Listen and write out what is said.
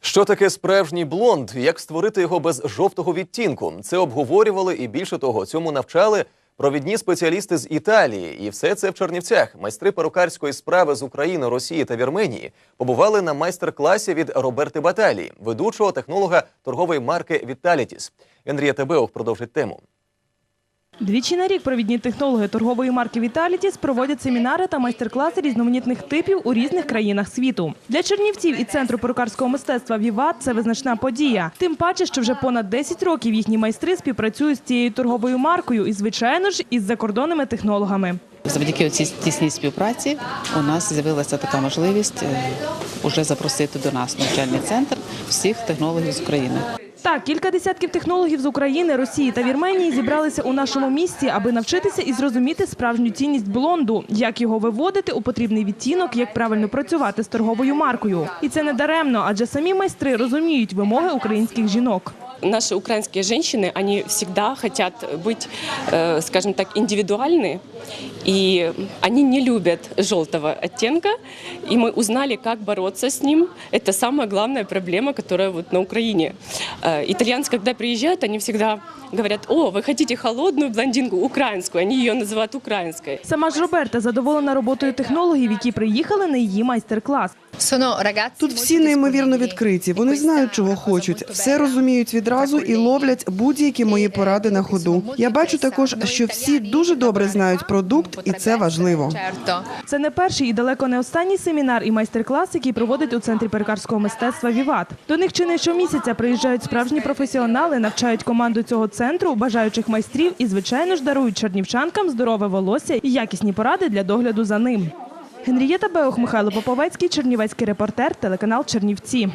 Що таке справжній блонд? Як створити його без жовтого відтінку? Це обговорювали і більше того, цьому навчали провідні спеціалісти з Італії. І все це в Чернівцях. Майстри перукарської справи з України, Росії та Вірменії побували на майстер-класі від Роберти Баталії, ведучого технолога торгової марки Віталітіс. Енрія Тебеух продовжить тему. Двічі на рік провідні технологи торгової марки Віталітіс проводять семінари та майстер-класи різноманітних типів у різних країнах світу. Для чернівців і центру перукарського мистецтва Віват це визначна подія. Тим паче, що вже понад 10 років їхні майстри співпрацюють з цією торговою маркою і, звичайно ж, із закордонними технологами. Завдяки цій тісній співпраці у нас з'явилася така можливість вже запросити до нас навчальний центр всіх технологів з України. Так, кілька десятків технологів з України, Росії та Вірменії зібралися у нашому місті, аби навчитися і зрозуміти справжню цінність блонду, як його виводити у потрібний відтінок, як правильно працювати з торговою маркою. І це не даремно, адже самі майстри розуміють вимоги українських жінок Наши украинские женщины, они всегда хотят быть, э, скажем так, индивидуальны, и они не любят желтого оттенка, и мы узнали, как бороться с ним. Это самая главная проблема, которая вот на Украине. Э, Итальянцы, когда приезжают, они всегда говорят, о, вы хотите холодную блондинку, украинскую, они ее называют украинской. Сама ж Роберта задоволена роботою технологів, які приїхали на її майстер-клас. Тут всі неймовірно відкриті. Вони знають, чого хочуть, все розуміють відразу і ловлять будь-які мої поради на ходу. Я бачу також, що всі дуже добре знають продукт, і це важливо. Це не перший і далеко не останній семінар і майстер-клас, який проводить у центрі перукарського мистецтва Віват. До них чи не щомісяця приїжджають справжні професіонали, навчають команду цього центру, бажаючих майстрів і, звичайно ж, дарують чернівчанкам здорове волосся і якісні поради для догляду за ним. Генрієта Беох, Михайло Поповецький, Чернівецький репортер, телеканал Чернівці.